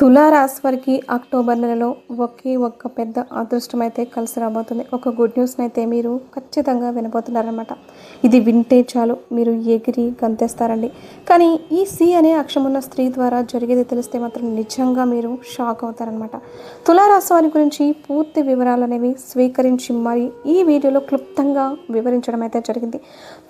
తులారాశి వారికి అక్టోబర్ నెలలో ఒకే ఒక్క పెద్ద అదృష్టం అయితే కలిసి రాబోతుంది. ఒక గుడ్ న్యూస్ని అయితే మీరు ఖచ్చితంగా వినబోతున్నారనమాట ఇది వింటే చాలు మీరు ఎగిరి గంతేస్తారండి. కానీ ఈ సి అనే అక్షమున్న స్త్రీ ద్వారా జరిగేది తెలిస్తే మాత్రం నిజంగా మీరు షాక్ అవుతారనమాట తులారాశి వారి గురించి పూర్తి వివరాలు అనేవి స్వీకరించి మరి ఈ వీడియోలో క్లుప్తంగా వివరించడం అయితే జరిగింది.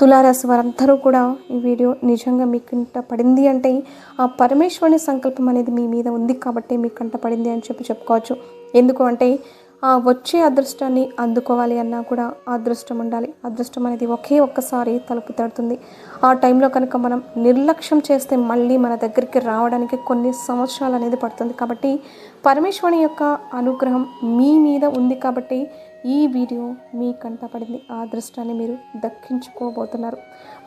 తులారాశి వారందరూ కూడా ఈ వీడియో నిజంగా మీకు పడింది అంటే ఆ పరమేశ్వరుని సంకల్పం అనేది మీ మీద ఉంది కాబట్టి మీ కంటపడింది అని చెప్పి చెప్పుకోవచ్చు. ఎందుకు అంటే ఆ వచ్చే అదృష్టాన్ని అందుకోవాలి అన్నా కూడా అదృష్టం ఉండాలి. అదృష్టం అనేది ఒకే ఒక్కసారి తలుపు తడుతుంది. ఆ టైంలో కనుక మనం నిర్లక్ష్యం చేస్తే మళ్ళీ మన దగ్గరికి రావడానికి కొన్ని సంవత్సరాలు అనేది పడుతుంది. కాబట్టి పరమేశ్వరుని యొక్క అనుగ్రహం మీ మీద ఉంది కాబట్టి ఈ వీడియో మీ కంటపడింది ఆ అదృష్టాన్ని మీరు దక్కించుకోబోతున్నారు.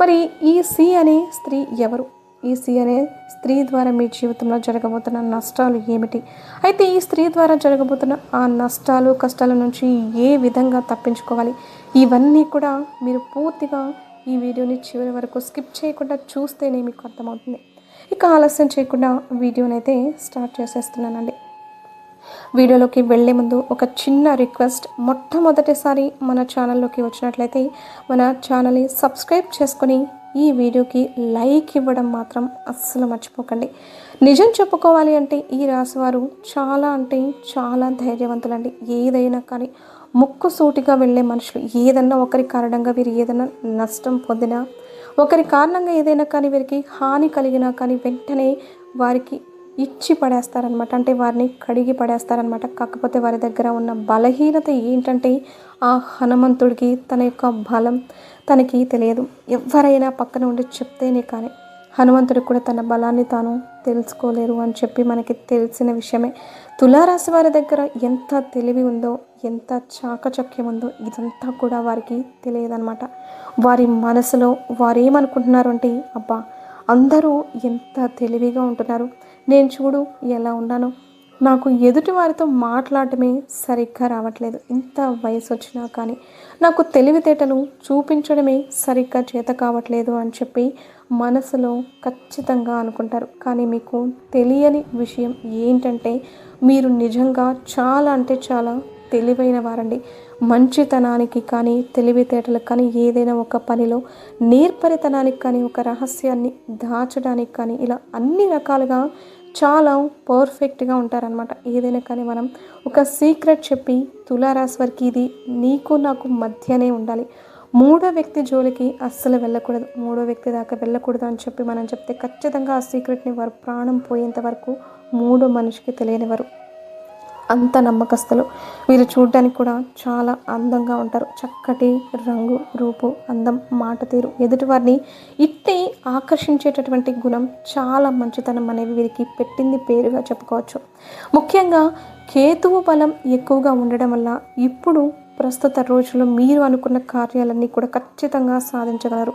మరి ఈ సి అనే స్త్రీ ఎవరు? ఈ సి అనే స్త్రీ ద్వారా మీ జీవితంలో జరగబోతున్న నష్టాలు ఏమిటి? అయితే ఈ స్త్రీ ద్వారా జరగబోతున్న ఆ నష్టాలు కష్టాల నుంచి ఏ విధంగా తప్పించుకోవాలి? ఇవన్నీ కూడా మీరు పూర్తిగా ఈ వీడియోని చివరి వరకు స్కిప్ చేయకుండా చూస్తేనే మీకు అర్థమవుతుంది. ఇక ఆలస్యం చేయకుండా వీడియోని అయితే స్టార్ట్ చేసేస్తున్నానండి. వీడియోలోకి వెళ్ళే ముందు ఒక చిన్న రిక్వెస్ట్. మొట్టమొదటిసారి మన ఛానల్లోకి వచ్చినట్లయితే మన ఛానల్ని సబ్స్క్రైబ్ చేసుకొని ఈ వీడియోకి లైక్ ఇవ్వడం మాత్రం అస్సలు మర్చిపోకండి. నిజం చెప్పుకోవాలి అంటే ఈ రాశివారు చాలా అంటే చాలా ధైర్యవంతులండి. ఏదైనా కానీ ముక్కు సూటిగా వెళ్ళే మనుషులు ఏదన్నా ఒకరి కారణంగా వీరు ఏదైనా నష్టం పొందినా ఒకరి కారణంగా ఏదైనా కానీ వీరికి హాని కలిగినా కానీ వెంటనే వారికి ఇచ్చి పడేస్తారనమాట. అంటే వారిని కడిగి పడేస్తారనమాట. కాకపోతే వారి దగ్గర ఉన్న బలహీనత ఏంటంటే ఆ హనుమంతుడికి తన యొక్క బలం తనకి తెలియదు. ఎవరైనా పక్కన ఉండి చెప్తేనే కానీ హనుమంతుడికి కూడా తన బలాన్ని తాను తెలుసుకోలేరు అని చెప్పి మనకి తెలిసిన విషయమే. తులారాశి వారి దగ్గర ఎంత తెలివి ఉందో ఎంత చాకచక్యం ఉందో ఇదంతా కూడా వారికి తెలియదన్నమాట వారి మనసులో వారేమనుకుంటున్నారు అంటే అబ్బా అందరూ ఎంత తెలివిగా ఉంటున్నారు. నేను చూడు ఎలా ఉన్నాను. నాకు ఎదుటి వారితో మాట్లాడటమే సరిగ్గా రావట్లేదు. ఇంత వయసు వచ్చినా కానీ నాకు తెలివితేటలు చూపించడమే సరిగ్గా చేత కావట్లేదు అని చెప్పి మనసులో ఖచ్చితంగా అనుకుంటారు. కానీ మీకు తెలియని విషయం ఏంటంటే మీరు నిజంగా చాలా అంటే చాలా తెలివైన వారండి. మంచితనానికి కానీ తెలివితేటలకు కానీ ఏదైనా ఒక పనిలో నేర్పరితనానికి కానీ ఒక రహస్యాన్ని దాచడానికి కానీ ఇలా అన్ని రకాలుగా చాలా పర్ఫెక్ట్గా ఉంటారనమాట ఏదైనా కానీ మనం ఒక సీక్రెట్ చెప్పి తులారాశి వారికి ఇది నీకు నాకు మధ్యనే ఉండాలి. మూడో వ్యక్తి జోలికి అస్సలు వెళ్ళకూడదు. మూడో వ్యక్తి దాకా వెళ్ళకూడదు అని చెప్పి మనం చెప్తే ఖచ్చితంగా ఆ సీక్రెట్ని వారు ప్రాణం పోయేంత వరకు మూడో మనిషికి తెలియనివారు అంత నమ్మకస్తులు. వీరు చూడడానికి కూడా చాలా అందంగా ఉంటారు. చక్కటి రంగు రూపు అందం మాట తీరు. ఎదుటివారిని ఇట్టి ఆకర్షించేటటువంటి గుణం చాలా మంచితనం అనేవి వీరికి పెట్టింది పేరుగా చెప్పుకోవచ్చు. ముఖ్యంగా కేతువు బలం ఎక్కువగా ఉండడం వల్ల ఇప్పుడు ప్రస్తుత రోజుల్లో మీరు అనుకున్న కార్యాలన్నీ కూడా ఖచ్చితంగా సాధించగలరు.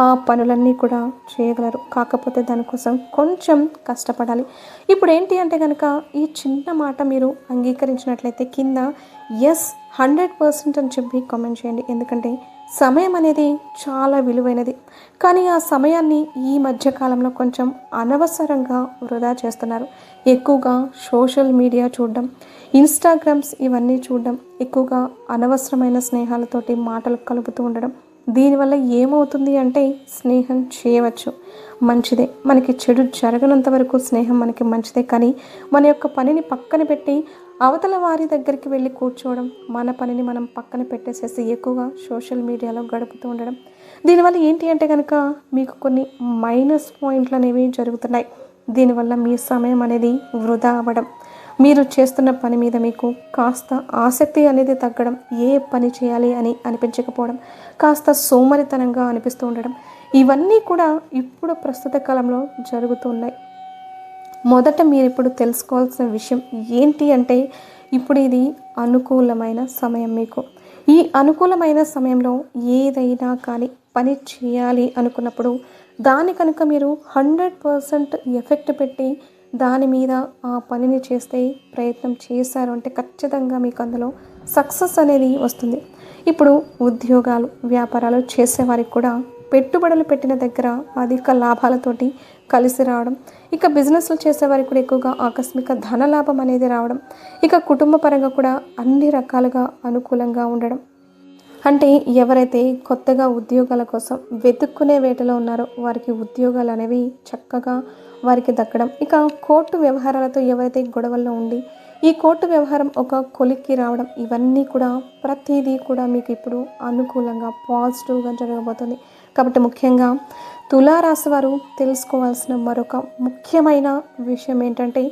ఆ పనులన్నీ కూడా చేయగలరు. కాకపోతే దానికోసం కొంచెం కష్టపడాలి. ఇప్పుడు ఏంటి అంటే కనుక ఈ చిన్న మాట మీరు అంగీకరించినట్లయితే కింద ఎస్ హండ్రెడ్ పర్సెంట్ అని చెప్పి కామెంట్ చేయండి. ఎందుకంటే సమయం అనేది చాలా విలువైనది. కానీ ఆ సమయాన్ని ఈ మధ్యకాలంలో కొంచెం అనవసరంగా వృధా చేస్తున్నారు. ఎక్కువగా సోషల్ మీడియా చూడడం ఇన్స్టాగ్రామ్స్ ఇవన్నీ చూడడం ఎక్కువగా అనవసరమైన స్నేహాలతోటి మాటలు కలుపుతూ ఉండడం దీనివల్ల ఏమవుతుంది అంటే స్నేహం చేయవచ్చు. మంచిదే. మనకి చెడు జరగనంత వరకు స్నేహం మనకి మంచిదే. కానీ మన యొక్క పనిని పక్కన పెట్టి అవతల వారి దగ్గరికి వెళ్ళి కూర్చోవడం మన పనిని మనం పక్కన పెట్టేసేసి ఎక్కువగా సోషల్ మీడియాలో గడుపుతూ ఉండడం. దీనివల్ల ఏంటి అంటే కనుక మీకు కొన్ని మైనస్ పాయింట్లు అనేవి జరుగుతున్నాయి. దీనివల్ల మీ సమయం అనేది వృధా అవ్వడం. మీరు చేస్తున్న పని మీద మీకు కాస్త ఆసక్తి అనేది తగ్గడం ఏ పని చేయాలి అని అనిపించకపోవడం కాస్త సోమరితనంగా అనిపిస్తూ ఉండడం ఇవన్నీ కూడా ఇప్పుడు ప్రస్తుత కాలంలో జరుగుతున్నాయి మొదట మీరు ఇప్పుడు తెలుసుకోవాల్సిన విషయం ఏంటి అంటే ఇప్పుడు ఇది అనుకూలమైన సమయం మీకు. ఈ అనుకూలమైన సమయంలో ఏదైనా కానీ పని చేయాలి అనుకున్నప్పుడు దాని కనుక మీరు హండ్రెడ్ పర్సెంట్ ఎఫెక్ట్ పెట్టి దాని మీద ఆ పనిని చేస్తే ప్రయత్నం చేశారు అంటే ఖచ్చితంగా మీకు అందులో సక్సెస్ అనేది వస్తుంది. ఇప్పుడు ఉద్యోగాలు వ్యాపారాలు చేసేవారికి కూడా పెట్టుబడులు పెట్టిన దగ్గర అధిక లాభాలతోటి కలిసి రావడం ఇక బిజినెస్లు చేసేవారికి కూడా ఎక్కువగా ఆకస్మిక ధన లాభం అనేది రావడం ఇక కుటుంబ పరంగా కూడా అన్ని రకాలుగా అనుకూలంగా ఉండడం అంటే ఎవరైతే కొత్తగా ఉద్యోగాల కోసం వెతుక్కునే వేటలో ఉన్నారో వారికి ఉద్యోగాలు అనేవి చక్కగా వారికి దక్కడం. ఇక కోర్టు వ్యవహారాలతో ఎవరైతే గొడవల్లో ఉండి ఈ కోర్టు వ్యవహారం ఒక కొలిక్కి రావడం ఇవన్నీ కూడా ప్రతిదీ కూడా మీకు ఇప్పుడు అనుకూలంగా పాజిటివ్గా జరగబోతుంది. కాబట్టి ముఖ్యంగా తులారాశి వారు తెలుసుకోవాల్సిన మరొక ముఖ్యమైన విషయం ఏంటంటే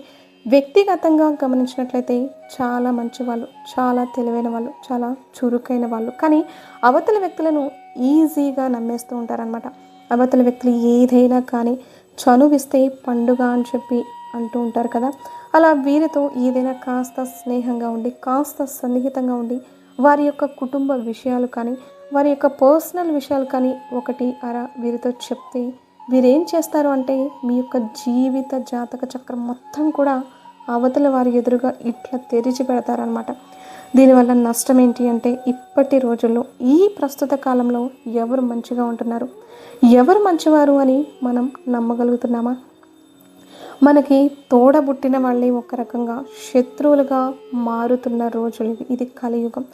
వ్యక్తిగతంగా గమనించినట్లయితే చాలా మంచి వాళ్ళు చాలా తెలివైన వాళ్ళు చాలా చురుకైన వాళ్ళు. కానీ అవతల వ్యక్తులను ఈజీగా నమ్మేస్తూ ఉంటారనమాట అవతల వ్యక్తులు ఏదైనా కానీ చనువిస్తే పండుగ అని చెప్పి అంటూ ఉంటారు కదా. అలా వీరితో ఏదైనా కాస్త స్నేహంగా ఉండి కాస్త సన్నిహితంగా ఉండి వారి యొక్క కుటుంబ విషయాలు కానీ వారి యొక్క పర్సనల్ విషయాలు కానీ ఒకటి అర వీరితో చెప్తే వీరేం చేస్తారు అంటే మీ యొక్క జీవిత జాతక చక్రం మొత్తం కూడా అవతల వారి ఎదురుగా ఇట్లా తెరిచి పెడతారనమాట దీనివల్ల నష్టం ఏంటి అంటే ఇప్పటి రోజుల్లో ఈ ప్రస్తుత కాలంలో ఎవరు మంచిగా ఉంటున్నారు? ఎవరు మంచివారు అని మనం నమ్మగలుగుతున్నామా? మనకి తోడబుట్టిన వాళ్ళే ఒక రకంగా శత్రువులుగా మారుతున్న రోజులు ఇది కలియుగం.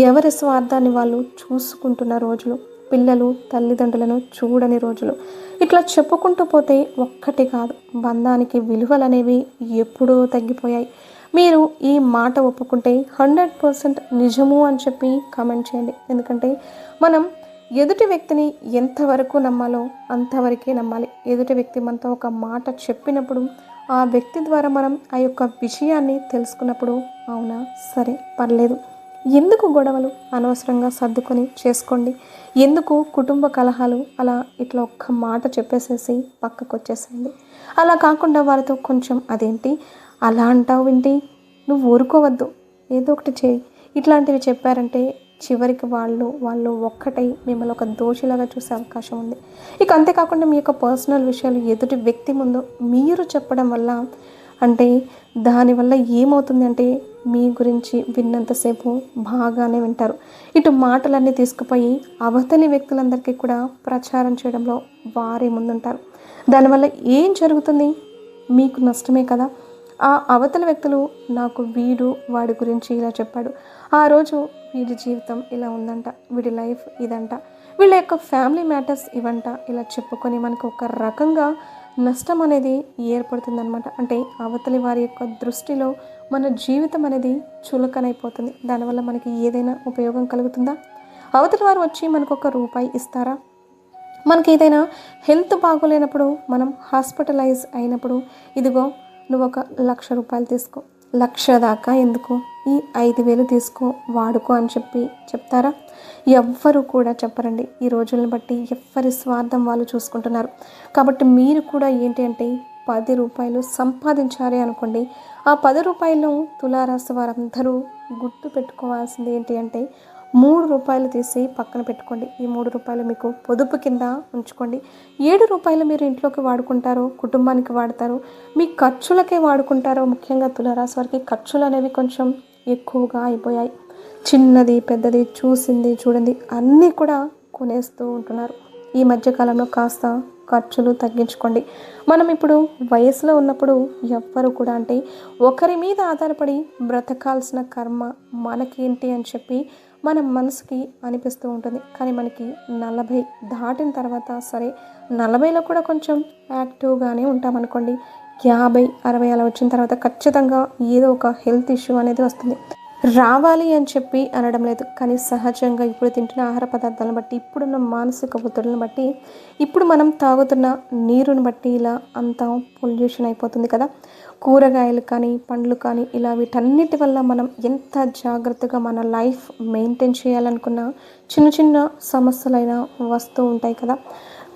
ఎవరి స్వార్థాన్ని వాళ్ళు చూసుకుంటున్న రోజులు పిల్లలు తల్లిదండ్రులను చూడని రోజులు. ఇట్లా చెప్పుకుంటూ పోతే ఒక్కటి కాదు బంధానికి విలువలు అనేవి ఎప్పుడూ తగ్గిపోయాయి. మీరు ఈ మాట ఒప్పుకుంటే హండ్రెడ్ పర్సెంట్ నిజము అని చెప్పి కామెంట్ చేయండి. ఎందుకంటే మనం ఎదుటి వ్యక్తిని ఎంతవరకు నమ్మాలో అంతవరకే నమ్మాలి. ఎదుటి వ్యక్తి మనతో ఒక మాట చెప్పినప్పుడు ఆ వ్యక్తి ద్వారా మనం ఆ యొక్క విషయాన్ని తెలుసుకున్నప్పుడు అవునా? సరే పర్లేదు. ఎందుకు గొడవలు అనవసరంగా సర్దుకొని చేసుకోండి? ఎందుకు కుటుంబ కలహాలు అలా ఇట్లా ఒక్క మాట చెప్పేసేసి పక్కకు వచ్చేసింది అలా కాకుండా వారితో కొంచెం అదేంటి? అలా అంటావు ఏంటి నువ్వు ఊరుకోవద్దు. ఏదో ఒకటి చేయి. ఇట్లాంటివి చెప్పారంటే చివరికి వాళ్ళు వాళ్ళు ఒక్కటై మిమ్మల్ని ఒక దోషిలాగా చూసే అవకాశం ఉంది. ఇక అంతేకాకుండా మీ యొక్క పర్సనల్ విషయాలు ఎదుటి వ్యక్తి ముందు మీరు చెప్పడం వల్ల అంటే దానివల్ల ఏమవుతుంది అంటే మీ గురించి విన్నంతసేపు బాగానే వింటారు. ఇటు మాటలన్నీ తీసుకుపోయి అవతలి వ్యక్తులందరికీ కూడా ప్రచారం చేయడంలో వారే ముందుంటారు. దానివల్ల ఏం జరుగుతుంది? మీకు నష్టమే కదా? ఆ అవతల వ్యక్తులు నాకు వీడు వాడి గురించి ఇలా చెప్పాడు. ఆ రోజు వీడి జీవితం ఇలా ఉందంట వీడి లైఫ్ ఇదంట. వీళ్ళ యొక్క ఫ్యామిలీ మ్యాటర్స్ ఇవంట ఇలా చెప్పుకొని మనకు ఒక రకంగా నష్టం అనేది ఏర్పడుతుందన్నమాట. అంటే అవతలి వారి యొక్క దృష్టిలో మన జీవితం అనేది చులకనైపోతుంది. దానివల్ల మనకి ఏదైనా ఉపయోగం కలుగుతుందా? అవతలి వారు వచ్చి మనకు ఒక రూపాయి ఇస్తారా? మనకి ఏదైనా హెల్త్ బాగోలేనప్పుడు మనం హాస్పిటలైజ్ అయినప్పుడు ఇదిగో నువ్వు ఒక లక్ష రూపాయలు తీసుకో. లక్ష దాకా ఎందుకు? ఈ ఐదు వేలు తీసుకో వాడుకో అని చెప్పి చెప్తారా? ఎవ్వరు కూడా చెప్పరండి. ఈ రోజులను బట్టి ఎవ్వరి స్వార్థం వాళ్ళు చూసుకుంటున్నారు. కాబట్టి మీరు కూడా ఏంటి అంటే పది రూపాయలు సంపాదించాలి అనుకోండి. ఆ పది రూపాయలు తులారాశి వారందరూ గుర్తు పెట్టుకోవాల్సింది ఏంటి అంటే మూడు రూపాయలు తీసి పక్కన పెట్టుకోండి. ఈ మూడు రూపాయలు మీకు పొదుపు కింద ఉంచుకోండి. ఏడు రూపాయలు మీరు ఇంట్లోకి వాడుకుంటారో కుటుంబానికి వాడతారు మీ ఖర్చులకే వాడుకుంటారో ముఖ్యంగా తులారాశి వారికి ఖర్చులు అనేవి కొంచెం ఎక్కువగా అయిపోయాయి. చిన్నది పెద్దది చూసింది చూడండి అన్నీ కూడా కొనేస్తూ ఉంటున్నారు. ఈ మధ్యకాలంలో కాస్త ఖర్చులు తగ్గించుకోండి. మనం ఇప్పుడు వయసులో ఉన్నప్పుడు ఎవ్వరు కూడా అంటే ఒకరి మీద ఆధారపడి బ్రతకాల్సిన కర్మ మనకేంటి అని చెప్పి మన మనసుకి అనిపిస్తూ ఉంటుంది. కానీ మనకి నలభై దాటిన తర్వాత సరే నలభైలో కూడా కొంచెం యాక్టివ్గానే ఉంటామనుకోండి. యాభై అరవై అలా వచ్చిన తర్వాత ఖచ్చితంగా ఏదో ఒక హెల్త్ ఇష్యూ అనేది వస్తుంది. రావాలి అని చెప్పి అనడం లేదు. కానీ సహజంగా ఇప్పుడు తింటున్న ఆహార పదార్థాలను బట్టి ఇప్పుడున్న మానసిక ఒత్తిడిని బట్టి ఇప్పుడు మనం తాగుతున్న నీరుని బట్టి ఇలా అంతా పొల్యూషన్ అయిపోతుంది కదా. కూరగాయలు కానీ పండ్లు కానీ ఇలా వీటన్నిటి వల్ల మనం ఎంత జాగ్రత్తగా మన లైఫ్ మెయింటైన్ చేయాలనుకున్న చిన్న చిన్న సమస్యలైనా వస్తూ ఉంటాయి కదా.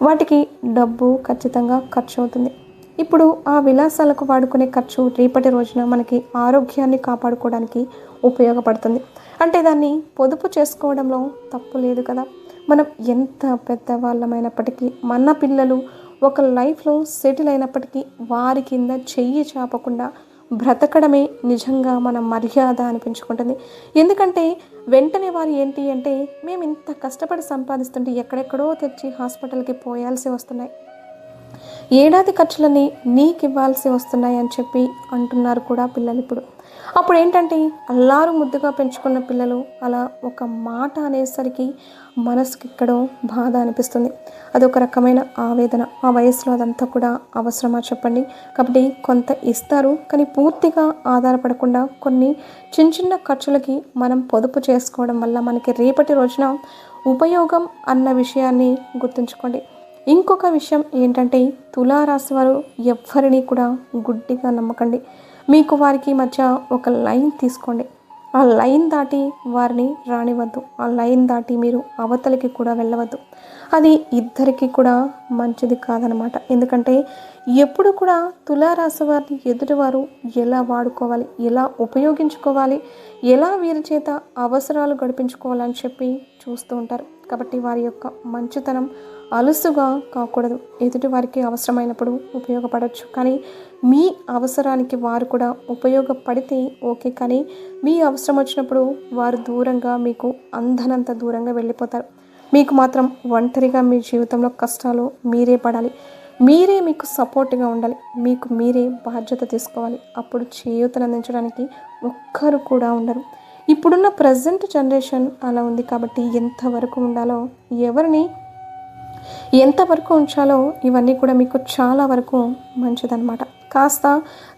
వాటికి డబ్బు ఖచ్చితంగా ఖర్చు అవుతుంది. ఇప్పుడు ఆ విలాసాలకు వాడుకునే ఖర్చు రేపటి రోజున మనకి ఆరోగ్యాన్ని కాపాడుకోవడానికి ఉపయోగపడుతుంది. అంటే దాన్ని పొదుపు చేసుకోవడంలో తప్పు లేదు కదా. మనం ఎంత పెద్దవాళ్ళమైనప్పటికీ మన పిల్లలు ఒక లైఫ్లో సెటిల్ అయినప్పటికీ వారి కింద చెయ్యి చాపకుండా బ్రతకడమే నిజంగా మన మర్యాద అనిపించుకుంటుంది. ఎందుకంటే వెంటనే వారు ఏంటి అంటే మేము ఇంత కష్టపడి సంపాదిస్తుంటే ఎక్కడెక్కడో తెచ్చి హాస్పిటల్కి పోయాల్సి వస్తున్నాయి. ఏడాది ఖర్చులని నీకు ఇవ్వాల్సి వస్తున్నాయి అని చెప్పి అంటున్నారు కూడా పిల్లలు ఇప్పుడు. అప్పుడు ఏంటంటే అల్లారు ముద్దుగా పెంచుకున్న పిల్లలు అలా ఒక మాట అనేసరికి మనసుకి ఎక్కడో బాధ అనిపిస్తుంది. అదొక రకమైన ఆవేదన. ఆ వయసులో అదంతా కూడా అవసరమా చెప్పండి? కాబట్టి కొంత ఇస్తారు. కానీ పూర్తిగా ఆధారపడకుండా కొన్ని చిన్న చిన్న ఖర్చులకి మనం పొదుపు చేసుకోవడం వల్ల మనకి రేపటి రోజున ఉపయోగం అన్న విషయాన్ని గుర్తుంచుకోండి. ఇంకొక విషయం ఏంటంటే తులారాశి వారు ఎవ్వరిని కూడా గుడ్డిగా నమ్మకండి. మీకు వారికి మధ్య ఒక లైన్ తీసుకోండి. ఆ లైన్ దాటి వారిని రానివద్దు ఆ లైన్ దాటి మీరు అవతలికి కూడా వెళ్ళవద్దు. అది ఇద్దరికి కూడా మంచిది కాదనమాట. ఎందుకంటే ఎప్పుడు కూడా తులారాశి వారిని ఎదుటివారు ఎలా వాడుకోవాలి ఎలా ఉపయోగించుకోవాలి ఎలా వీరి చేత అవసరాలు గడిపించుకోవాలని చెప్పి చూస్తూ ఉంటారు. కాబట్టి వారి యొక్క మంచితనం అలుసుగా కాకూడదు. ఎదుటి వారికి అవసరమైనప్పుడు ఉపయోగపడవచ్చు కానీ మీ అవసరానికి వారు కూడా ఉపయోగపడితే ఓకే. కానీ మీ అవసరం వచ్చినప్పుడు వారు దూరంగా మీకు అందనంత దూరంగా వెళ్ళిపోతారు. మీకు మాత్రం ఒంటరిగా మీ జీవితంలో కష్టాలు మీరే పడాలి. మీరే మీకు సపోర్ట్గా ఉండాలి. మీకు మీరే బాధ్యత తీసుకోవాలి. అప్పుడు చేయూతనందించడానికి ఒక్కరు కూడా ఉండరు. ఇప్పుడున్న ప్రజెంట్ జనరేషన్ అలా ఉంది కాబట్టి ఎంతవరకు ఉండాలో ఎవరిని ఎంతవరకు ఉంచాలో ఇవన్నీ కూడా మీకు చాలా వరకు మంచిదన్నమాట. కాస్త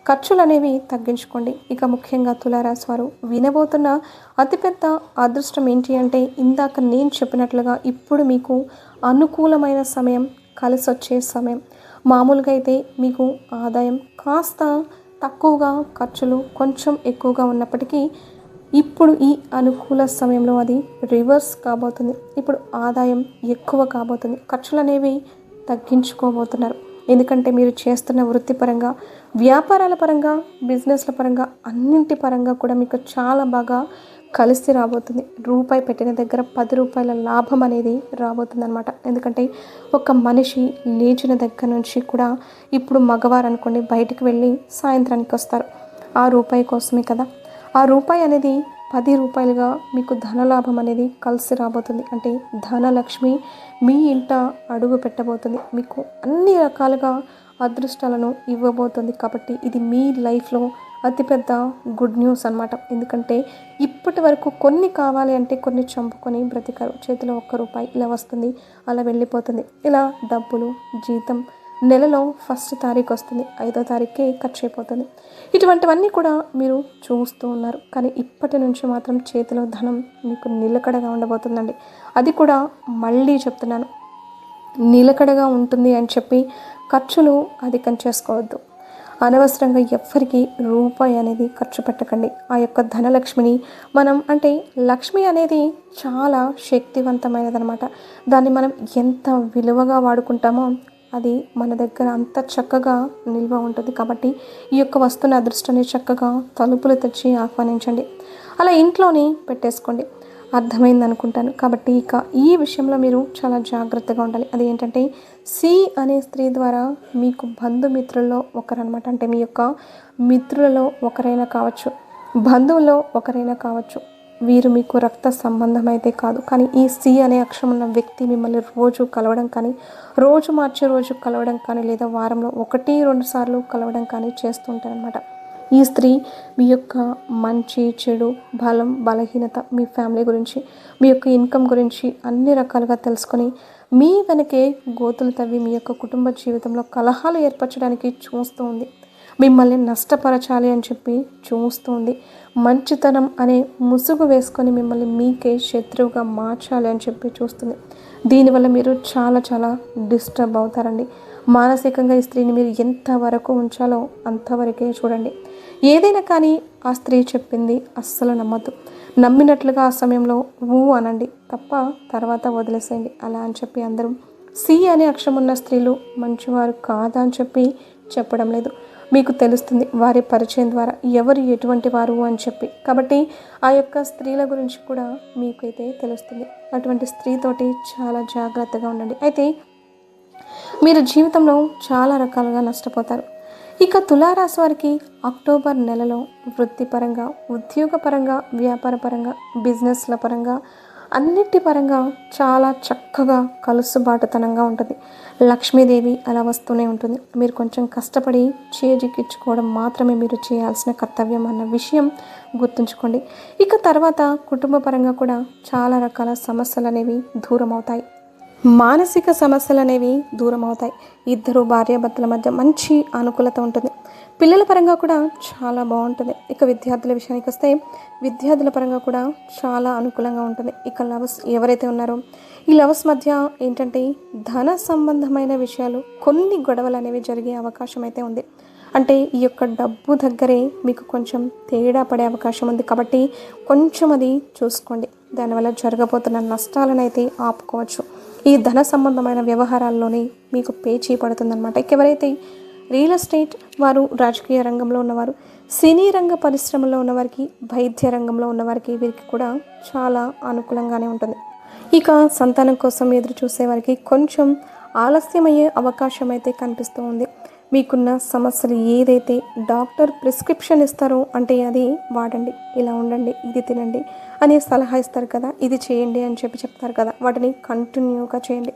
ఖర్చులు అనేవి తగ్గించుకోండి. ఇక ముఖ్యంగా తులారాశి వారు వినబోతున్న అతిపెద్ద అదృష్టం ఏంటి అంటే ఇందాక నేను చెప్పినట్లుగా ఇప్పుడు మీకు అనుకూలమైన సమయం కలిసి వచ్చే సమయం. మామూలుగా అయితే మీకు ఆదాయం కాస్త తక్కువగా ఖర్చులు కొంచెం ఎక్కువగా ఉన్నప్పటికీ ఇప్పుడు ఈ అనుకూల సమయంలో అది రివర్స్ కాబోతుంది. ఇప్పుడు ఆదాయం ఎక్కువ కాబోతుంది. ఖర్చులు అనేవి తగ్గించుకోబోతున్నారు. ఎందుకంటే మీరు చేస్తున్న వృత్తిపరంగా వ్యాపారాల పరంగా బిజినెస్ల పరంగా అన్నింటి పరంగా కూడా మీకు చాలా బాగా కలిసి రాబోతుంది. రూపాయి పెట్టిన దగ్గర పది రూపాయల లాభం అనేది రాబోతుంది అనమాట ఎందుకంటే ఒక మనిషి లేచిన దగ్గర నుంచి కూడా ఇప్పుడు మగవారు అనుకోండి బయటికి వెళ్ళి సాయంత్రానికి వస్తారు. ఆ రూపాయి కోసమే కదా ఆ రూపాయి అనేది పది రూపాయలుగా మీకు ధనలాభం అనేది కలిసి రాబోతుంది. అంటే ధనలక్ష్మి మీ ఇంట అడుగు పెట్టబోతుంది. మీకు అన్ని రకాలుగా అదృష్టాలను ఇవ్వబోతుంది. కాబట్టి ఇది మీ లైఫ్లో అతిపెద్ద గుడ్ న్యూస్ అనమాట ఎందుకంటే ఇప్పటి వరకు కొన్ని కావాలి అంటే కొన్ని చంపుకొని బ్రతికారు. చేతిలో ఒక్క రూపాయి ఇలా వస్తుంది అలా వెళ్ళిపోతుంది. ఇలా డబ్బులు జీతం నెలలో ఫస్ట్ తారీఖు వస్తుంది ఐదో తారీఖుకే ఖర్చు అయిపోతుంది. ఇటువంటివన్నీ కూడా మీరు చూస్తూ ఉన్నారు. కానీ ఇప్పటి నుంచి మాత్రం చేతిలో ధనం మీకు నిలకడగా ఉండబోతుందండి. అది కూడా మళ్ళీ చెప్తున్నాను. నిలకడగా ఉంటుంది అని చెప్పి ఖర్చులు అధికం చేసుకోవద్దు. అనవసరంగా ఎవ్వరికీ రూపాయి అనేది ఖర్చు పెట్టకండి. ఆ యొక్క ధనలక్ష్మిని మనం అంటే లక్ష్మి అనేది చాలా శక్తివంతమైనదనమాట దాన్ని మనం ఎంత విలువగా వాడుకుంటామో అది మన దగ్గర అంత చక్కగా నిల్వ ఉంటుంది కాబట్టి ఈ యొక్క వస్తువుని అదృష్టాన్ని చక్కగా తలుపులు తెచ్చి ఆహ్వానించండి. అలా ఇంట్లోనే పెట్టేసుకోండి. అర్థమైంది అనుకుంటాను. కాబట్టి ఇక ఈ విషయంలో మీరు చాలా జాగ్రత్తగా ఉండాలి. అది ఏంటంటే సి అనే స్త్రీ ద్వారా మీకు బంధుమిత్రుల్లో ఒకరనమాట అంటే మీ యొక్క మిత్రులలో ఒకరైనా కావచ్చు బంధువుల్లో ఒకరైనా కావచ్చు. వీరు మీకు రక్త సంబంధం అయితే కాదు. కానీ ఈ సి అనే అక్షరం ఉన్న వ్యక్తి మిమ్మల్ని రోజు కలవడం కానీ రోజు మార్చే రోజు కలవడం కానీ లేదా వారంలో ఒకటి రెండు సార్లు కలవడం కానీ చేస్తూ ఉంటారనమాట ఈ స్త్రీ మీ యొక్క మంచి చెడు బలం బలహీనత మీ ఫ్యామిలీ గురించి మీ యొక్క ఇన్కమ్ గురించి అన్ని రకాలుగా తెలుసుకొని మీ వెనకే గోతులు తవ్వి మీ యొక్క కుటుంబ జీవితంలో కలహాలు ఏర్పరచడానికి చూస్తూ ఉంది. మిమ్మల్ని నష్టపరచాలి అని చెప్పి చూస్తుంది. మంచితనం అనే ముసుగు వేసుకొని మిమ్మల్ని మీకే శత్రువుగా మార్చాలి అని చెప్పి చూస్తుంది. దీనివల్ల మీరు చాలా చాలా డిస్టర్బ్ అవుతారండి. మానసికంగా ఈ స్త్రీని మీరు ఎంతవరకు ఉంచాలో అంతవరకే చూడండి. ఏదైనా కానీ ఆ స్త్రీ చెప్పింది అస్సలు నమ్మద్దు. నమ్మినట్లుగా ఆ సమయంలో ఊ అనండి. తప్ప తర్వాత వదిలేసేయండి. అలా అని చెప్పి అందరూ సి అనే అక్షరం ఉన్న స్త్రీలు మంచివారు కాదా అని చెప్పి చెప్పడం లేదు. మీకు తెలుస్తుంది వారి పరిచయం ద్వారా ఎవరు ఎటువంటి వారు అని చెప్పి. కాబట్టి ఆ యొక్క స్త్రీల గురించి కూడా మీకైతే తెలుస్తుంది. అటువంటి స్త్రీతోటి చాలా జాగ్రత్తగా ఉండండి. అయితే మీరు జీవితంలో చాలా రకాలుగా నష్టపోతారు. ఇక తులారాశి వారికి అక్టోబర్ నెలలో వృత్తిపరంగా ఉద్యోగపరంగా వ్యాపారపరంగా బిజినెస్ల పరంగా అన్నిటి పరంగా చాలా చక్కగా కలుసుబాటుతనంగా ఉంటుంది. లక్ష్మీదేవి అలా వస్తూనే ఉంటుంది. మీరు కొంచెం కష్టపడి చేజిక్కించుకోవడం మాత్రమే మీరు చేయాల్సిన కర్తవ్యం అన్న విషయం గుర్తుంచుకోండి. ఇక తర్వాత కుటుంబ పరంగా కూడా చాలా రకాల సమస్యలు అనేవి దూరం అవుతాయి మానసిక సమస్యలు అనేవి దూరం అవుతాయి ఇద్దరు భార్యాభర్తల మధ్య మంచి అనుకూలత ఉంటుంది. పిల్లల పరంగా కూడా చాలా బాగుంటుంది. ఇక విద్యార్థుల విషయానికి వస్తే విద్యార్థుల పరంగా కూడా చాలా అనుకూలంగా ఉంటుంది. ఇక లవ్స్ ఎవరైతే ఉన్నారో ఈ లవ్స్ మధ్య ఏంటంటే ధన సంబంధమైన విషయాలు కొన్ని గొడవలు అనేవి జరిగే అవకాశం అయితే ఉంది. అంటే ఈ యొక్క డబ్బు దగ్గరే మీకు కొంచెం తేడా పడే అవకాశం ఉంది. కాబట్టి కొంచెం అది చూసుకోండి. దానివల్ల జరగబోతున్న నష్టాలను అయితే ఆపుకోవచ్చు. ఈ ధన సంబంధమైన వ్యవహారాల్లోనే మీకు పేచీ పడుతుందన్నమాట. ఇక ఎవరైతే రియల్ ఎస్టేట్ వారు రాజకీయ రంగంలో ఉన్నవారు సినీ రంగ పరిశ్రమలో ఉన్నవారికి వైద్య రంగంలో ఉన్నవారికి వీరికి కూడా చాలా అనుకూలంగానే ఉంటుంది. ఇక సంతానం కోసం ఎదురు చూసే వారికి కొంచెం ఆలస్యమయ్యే అవకాశం అయితే కనిపిస్తూ ఉంది. మీకున్న సమస్యలు ఏదైతే డాక్టర్ ప్రిస్క్రిప్షన్ ఇస్తారో అంటే అది వాడండి ఇలా ఉండండి ఇది తినండి అని సలహా ఇస్తారు కదా ఇది చేయండి అని చెప్పి చెప్తారు కదా వాటిని కంటిన్యూగా చేయండి.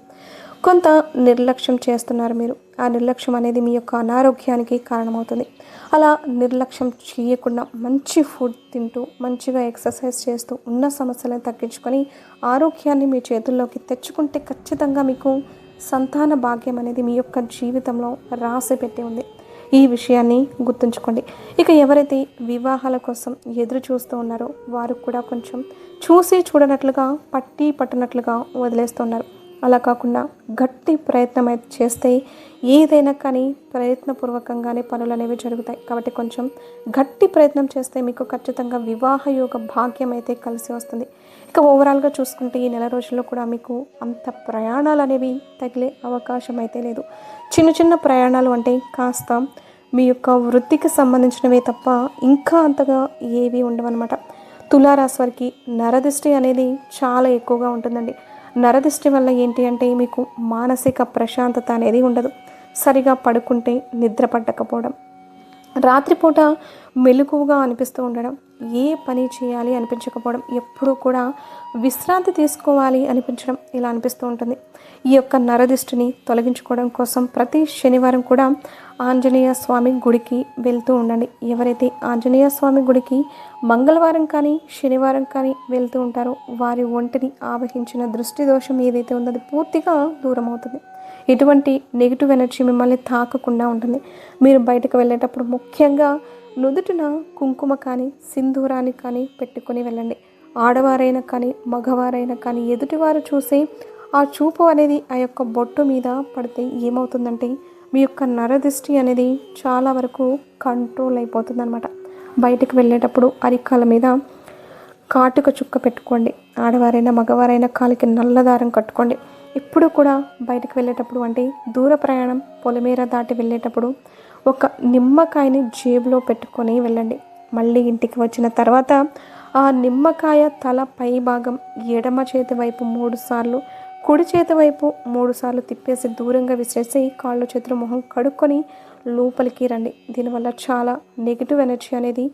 కొంత నిర్లక్ష్యం చేస్తున్నారు మీరు. ఆ నిర్లక్ష్యం అనేది మీ యొక్క అనారోగ్యానికి కారణమవుతుంది. అలా నిర్లక్ష్యం చేయకుండా మంచి ఫుడ్ తింటూ మంచిగా ఎక్సర్సైజ్ చేస్తూ ఉన్న సమస్యలను తగ్గించుకొని ఆరోగ్యాన్ని మీ చేతుల్లోకి తెచ్చుకుంటే ఖచ్చితంగా మీకు సంతాన భాగ్యం అనేది మీ యొక్క జీవితంలో రాసి పెట్టి ఉంది. ఈ విషయాన్ని గుర్తుంచుకోండి. ఇక ఎవరైతే వివాహాల కోసం ఎదురు చూస్తూ ఉన్నారో వారు కూడా కొంచెం చూసి చూడనట్లుగా పట్టి పట్టనట్లుగా వదిలేస్తున్నారు అలా కాకుండా గట్టి ప్రయత్నం అయితే చేస్తే ఏదైనా కానీ ప్రయత్నపూర్వకంగానే పనులు అనేవి జరుగుతాయి. కాబట్టి కొంచెం గట్టి ప్రయత్నం చేస్తే మీకు ఖచ్చితంగా వివాహ యోగ భాగ్యం అయితే కలిసి వస్తుంది. ఇక ఓవరాల్గా చూసుకుంటే ఈ నెల రోజుల్లో కూడా మీకు అంత ప్రయాణాలు అనేవి తగిలే అవకాశం అయితే లేదు. చిన్న చిన్న ప్రయాణాలు అంటే కాస్త మీ యొక్క వృత్తికి సంబంధించినవే తప్ప ఇంకా అంతగా ఏవి ఉండవన్నమాట. తులారాశి వారికి నరదిష్టి అనేది చాలా ఎక్కువగా ఉంటుందండి. నరదిష్టి వల్ల ఏంటి అంటే మీకు మానసిక ప్రశాంతత అనేది ఉండదు. సరిగా పడుకుంటే నిద్ర పట్టకపోవడం. రాత్రిపూట మెలకువగా అనిపిస్తూ ఉండడం. ఏ పని చేయాలి అనిపించకపోవడం. ఎప్పుడూ కూడా విశ్రాంతి తీసుకోవాలి అనిపించడం ఇలా అనిపిస్తూ ఉంటుంది. ఈ యొక్క నరదిష్టిని తొలగించుకోవడం కోసం ప్రతి శనివారం కూడా ఆంజనేయ స్వామి గుడికి వెళ్తూ ఉండండి. ఎవరైతే ఆంజనేయ స్వామి గుడికి మంగళవారం కానీ శనివారం కానీ వెళ్తూ ఉంటారో వారి ఒంటిని ఆవహించిన దృష్టి దోషం ఏదైతే ఉందో అది పూర్తిగా దూరం అవుతుంది. ఎటువంటి నెగిటివ్ ఎనర్జీ మిమ్మల్ని తాకకుండా ఉంటుంది. మీరు బయటకు వెళ్ళేటప్పుడు ముఖ్యంగా నుదుటిన కుంకుమ కానీ సింధూరాన్ని కానీ పెట్టుకొని వెళ్ళండి. ఆడవారైనా కానీ మగవారైనా కానీ ఎదుటివారు చూసి ఆ చూపు అనేది ఆ యొక్క బొట్టు మీద పడితే ఏమవుతుందంటే మీ యొక్క నరదృష్టి అనేది చాలా వరకు కంట్రోల్ అయిపోతుంది అనమాట బయటకు వెళ్ళేటప్పుడు అరికాల మీద కాటుక చుక్క పెట్టుకోండి. ఆడవారైనా మగవారైనా కాలికి నల్లదారం కట్టుకోండి. ఎప్పుడు కూడా బయటకు వెళ్ళేటప్పుడు అంటే దూర ప్రయాణం పొలమేర దాటి వెళ్ళేటప్పుడు ఒక నిమ్మకాయని జేబులో పెట్టుకొని వెళ్ళండి. మళ్ళీ ఇంటికి వచ్చిన తర్వాత ఆ నిమ్మకాయ తల పై భాగం ఎడమ చేతి వైపు మూడు సార్లు కుడి చేతి వైపు మూడుసార్లు తిప్పేసి దూరంగా విసిరేసి కాళ్ళు చేతులు మొహం కడుక్కొని లోపలికి రండి. దీనివల్ల చాలా నెగిటివ్ ఎనర్జీ అనేది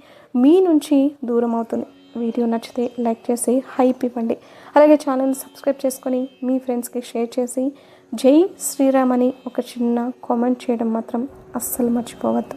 మీ నుంచి దూరం అవుతుంది. వీడియో నచ్చితే లైక్ చేసి హైప్ ఇవ్వండి. అలాగే ఛానల్ని సబ్స్క్రైబ్ చేసుకొని మీ ఫ్రెండ్స్కి షేర్ చేసి జై శ్రీరామ్ అని ఒక చిన్న కామెంట్ చేయడం మాత్రం అస్సలు మర్చిపోవద్దు.